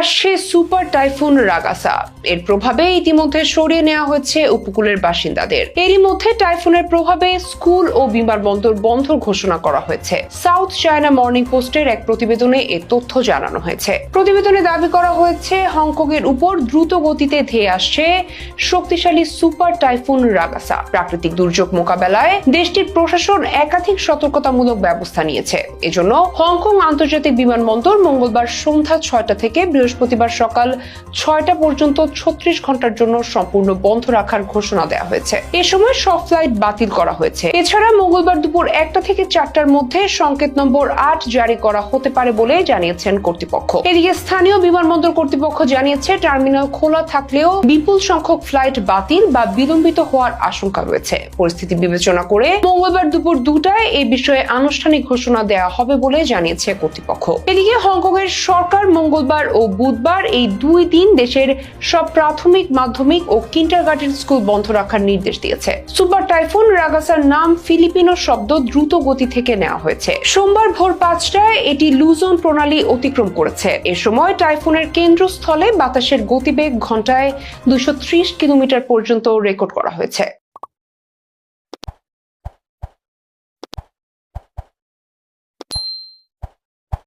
আসছে super typhoon Ragasa. এর প্রভাবে ইতিমধ্যে সরিয়ে নেওয়া হয়েছে উপকূলের বাসিন্দাদের। এরই মধ্যে টাইফুনের প্রভাবে স্কুল ও বিমানবন্দর বন্ধ ঘোষণা করা হয়েছে। সাউথ চায়না মর্নিং পোস্টের এক প্রতিবেদনে এ তথ্য জানানো হয়েছে। প্রতিবেদনে দাবি করা হয়েছে হংকং এর উপর দ্রুত গতিতে ধেয়ে আসছে শক্তিশালী সুপার টাইফুন রাগাসা। প্রাকৃতিক দুর্যোগ মোকাবেলায় দেশটির প্রশাসন একাধিক সতর্কতামূলক ব্যবস্থা নিয়েছে। এজন্য হংকং আন্তর্জাতিক বিমানবন্দর মঙ্গলবার সন্ধ্যা ছয়টা থেকে বৃহস্পতিবার সকাল ছয়টা পর্যন্ত ছত্রিশ ঘণ্টার জন্য সম্পূর্ণ বন্ধ রাখার ঘোষণা দেওয়া হয়েছে। এ সময় সব ফ্লাইট বাতিল করা হয়েছে। এছাড়া মঙ্গলবার দুপুর একটা থেকে চারটার মধ্যে সংকেত নম্বর আট জারি করা হতে পারে বলে জানিয়েছেন কর্তৃপক্ষ। এদিকে স্থানীয় বিমানবন্দর কর্তৃপক্ষ জানিয়েছে, টার্মিনাল খোলা থাকলেও বিপুল সংখ্যক ফ্লাইট বাতিল বা বিলম্বিত হওয়ার আশঙ্কা রয়েছে। পরিস্থিতি বিবেচনা করে মঙ্গলবার দুপুর দুটায় এই বিষয়ে আনুষ্ঠানিক ঘোষণা দেওয়া হবে বলে জানিয়েছে কর্তৃপক্ষ। এদিকে হংকং এর সরকার মঙ্গলবার ও বুধবার এই দুই দিন দেশের সব প্রাথমিক, মাধ্যমিক ও কিন্ডারগার্টেন স্কুল বন্ধ রাখার নির্দেশ দিয়েছে। সুপার টাইফুন, রাগাসার নাম ফিলিপিনো শব্দ দ্রুত গতি থেকে নেওয়া হয়েছে। সোমবার ভোর পাঁচটায় এটি লুজন প্রণালী অতিক্রম করেছে। এ সময় টাইফুনের কেন্দ্রস্থলে বাতাসের গতিবেগ ঘন্টায় দুশো কিলোমিটার পর্যন্ত রেকর্ড করা হয়েছে।